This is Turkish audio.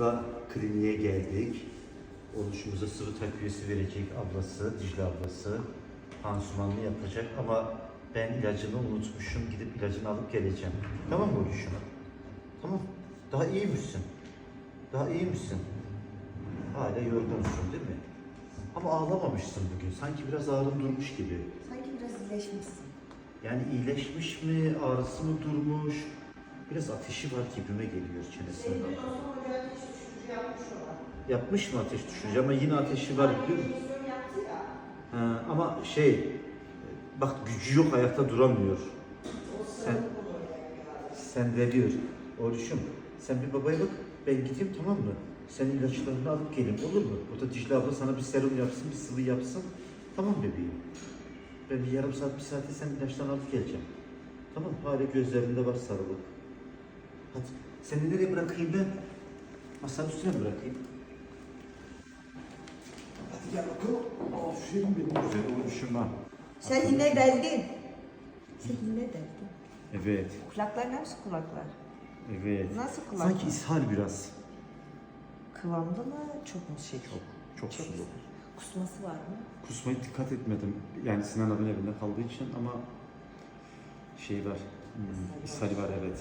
Oğluşumuzla kliniğe geldik. Oğluşumuza sıvı takviyesi verecek ablası, Dicle ablası. Pansumanlı yapacak ama ben ilacını unutmuşum. Gidip ilacını alıp geleceğim. Tamam mı oğluşum? Tamam. Daha iyi misin? Daha iyi misin? Hala yorgunsun değil mi? Ama ağlamamışsın bugün. Sanki biraz ağrın durmuş gibi. Sanki biraz iyileşmişsin. Yani iyileşmiş mi, ağrısı mı durmuş? Biraz ateşi var gibime geliyor çenesinde. Yapmış mı ateş düşürücü ama yine ateşi var biliyor musun? Ha, ama şey, bak gücü yok ayakta duramıyor. Sen, sen veriyor. Oğluşum, sen bir babaya bak, ben gideyim tamam mı? Sen ilaçlarını alıp gelin olur mu? Burada Dicle abla sana bir serum yapsın, bir sıvı yapsın. Tamam bebeğim. Ben bir yarım saat, bir saate sen ilaçlarını alıp geleceğim. Tamam, hala gözlerinde var sarılık. Hadi, seni nereye bırakayım ben? Masanın üstüne mi bırakayım? Hadi gel bakalım. Aferin benim güzel oluşuma. Sen yine deldin. Sen yine deldin. Evet, Kulaklar nasıl kulaklar? evet. Nasıl kulaklar? Sanki ishal biraz. Kıvamlı mı? Çok mu şey? Çok, çok sulu. güzel. Kusması var mı? Kusmaya dikkat etmedim. Yani Sinan abinin evinde kaldığı için ama şey var. Hmm, ishal var evet.